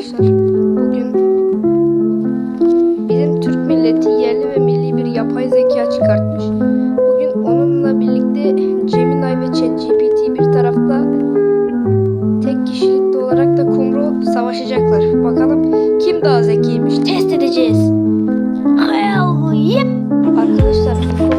arkadaşlar. Bugün bizim Türk milleti yerli ve milli bir yapay zeka çıkartmış. Bugün onunla birlikte Gemini ve ChatGPT bir tarafta tek kişilikli olarak da kumru savaşacaklar. Bakalım kim daha zekiymiş test edeceğiz. Arkadaşlar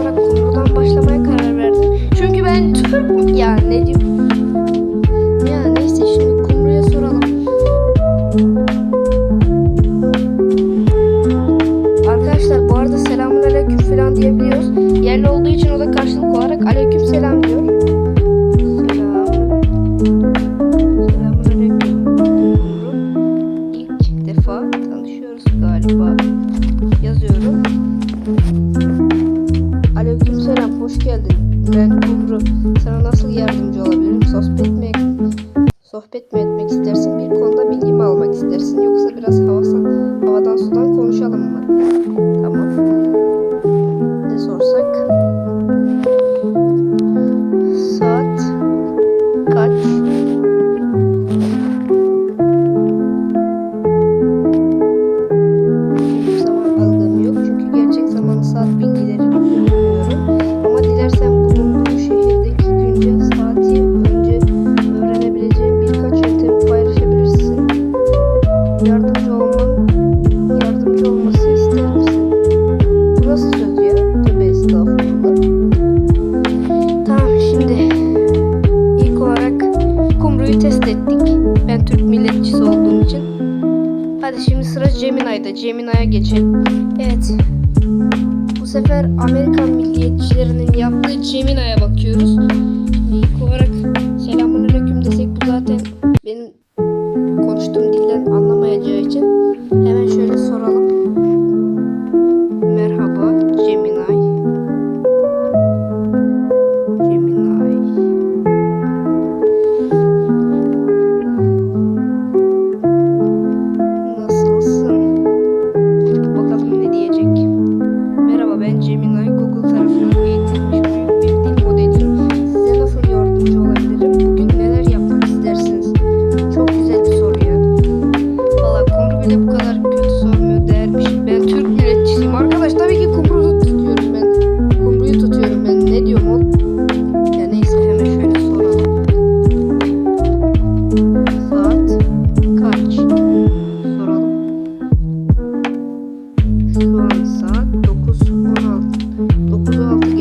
Defa tanışıyoruz galiba. Yazıyorum. Aleyküm selam, hoş geldin. Ben Kumru. Sana nasıl yardımcı olabilirim? Sohbet mi, sohbet mi etmek istersin? Bir konuda bilgi mi almak istersin? Yoksa biraz Gemini'ye geçelim. Evet. Bu sefer Amerikan milliyetçilerinin yaptığı Gemini'ye bakıyoruz. İlk olarak selamünaleyküm desek bu zaten benim konuştuğum dilden anlamayacağı için saat 9.16 9.16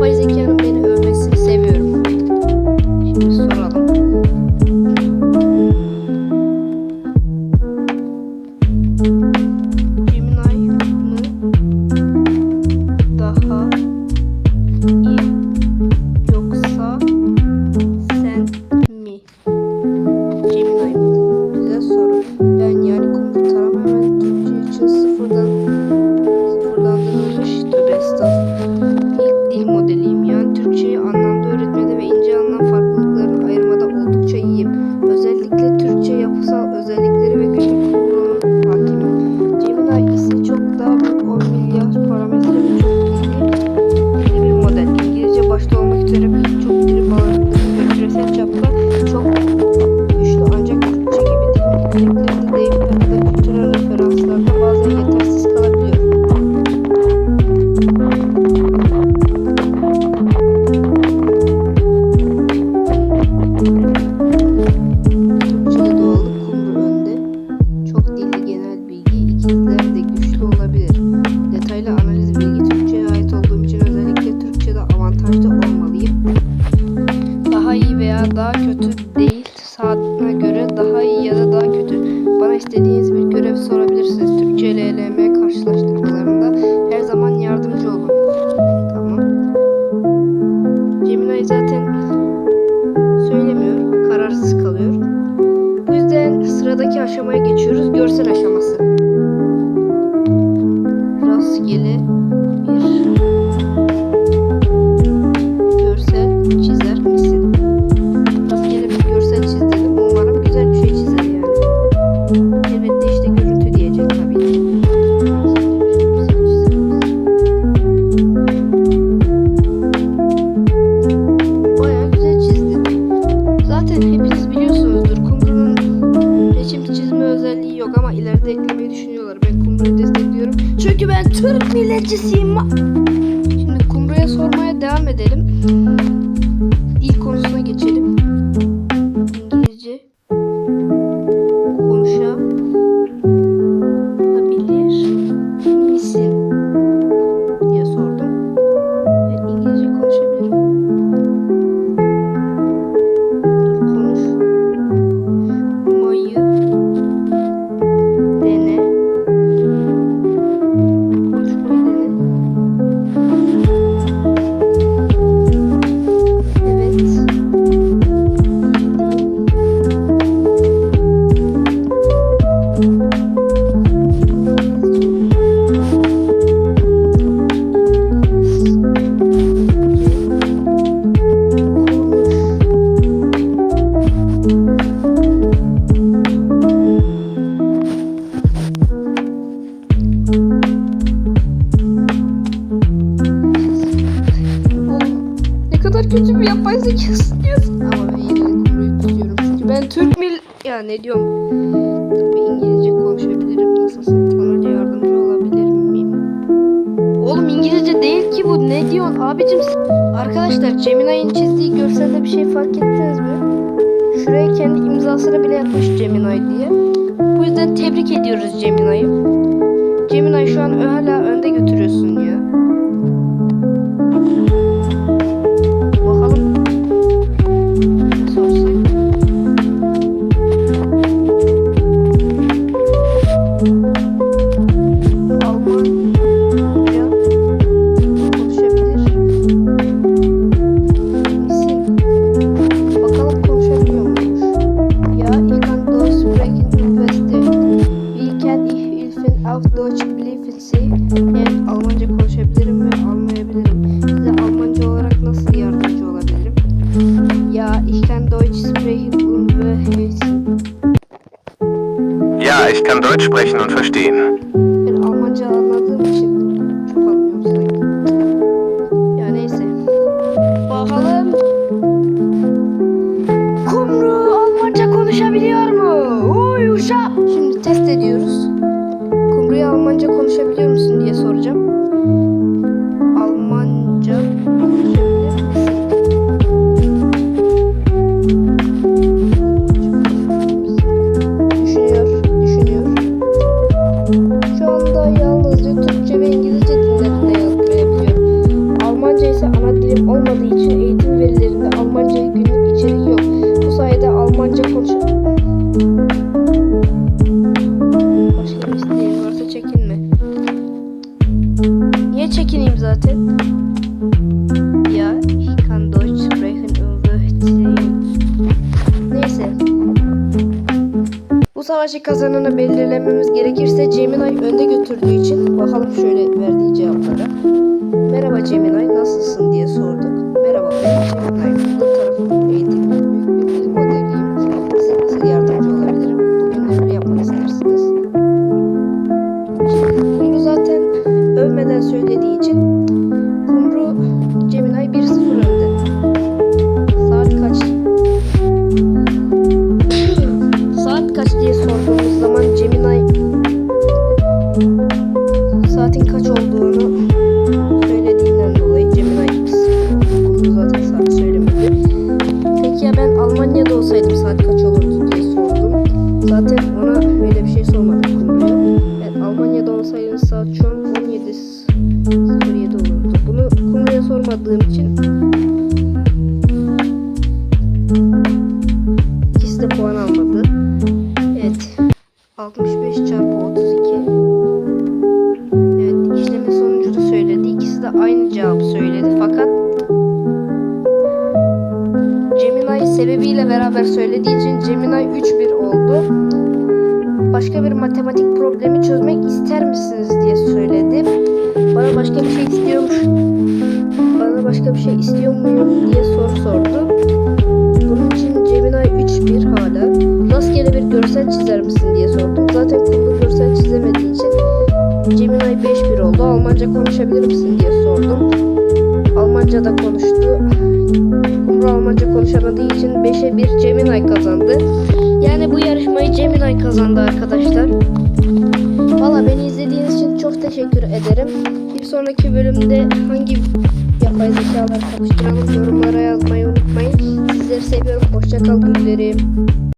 pour les écureuils. aşamaya geçiyoruz. Görsel aşaması. Rastgele Türk milletçisiyim. Şimdi kumruya sormaya devam edelim. kötü bir yapay zekası diyorsun. Ama ben yine gurur tutuyorum. Çünkü ben Türk mil... Ya ne diyorum? Tabii İngilizce konuşabilirim. Nasılsın? Sana yardımcı olabilir miyim? Oğlum İngilizce değil ki bu. Ne diyorsun abicim? Arkadaşlar Cemina'nın çizdiği görselde bir şey fark ettiniz mi? Şuraya kendi imzasını bile yapmış Ceminay diye. Bu yüzden tebrik ediyoruz Cemina'yı. Cemina'yı şu an hala önde götürüyorsun ya. Savaşı kazananı belirlememiz gerekirse Gemini önde götürdüğü için bakalım şöyle verdiği cevaplara. Merhaba Gemini nasılsın diye sorduk. Merhaba ben Gemini. Bu tarafım eğitim büyük bir bilim modeliyim. Size nasıl yardımcı olabilirim? Bugün neler yapmak istersiniz? Şimdi Kumru zaten övmeden söylediği için Zaten ona böyle bir şey sormadım Kumru'ya. Ben Almanya'da olsaydım saat şu an 17.07 olurdu. Bunu Kumru'ya sormadığım için sebebiyle beraber söylediği için Gemini 3-1 oldu. Başka bir matematik problemi çözmek ister misiniz diye söyledi. Bana başka bir şey istiyormuş. Bana başka bir şey istiyor muyum diye soru sordu. Bunun için Gemini 3-1 hala. Rastgele bir görsel çizer misin diye sordum. Zaten Kumru görsel çizemediği için Gemini 5-1 oldu. Almanca konuşabilir misin diye sordum. Almanca da konuştu. Kumru Almanca konuşamadığı için 5'e 1 Gemini kazandı. Yani bu yarışmayı Gemini kazandı arkadaşlar. Valla beni izlediğiniz için çok teşekkür ederim. Bir sonraki bölümde hangi yapay zekalar kapıştıralım yorumlara yazmayı unutmayın. Sizleri seviyorum. Hoşçakal güllerim.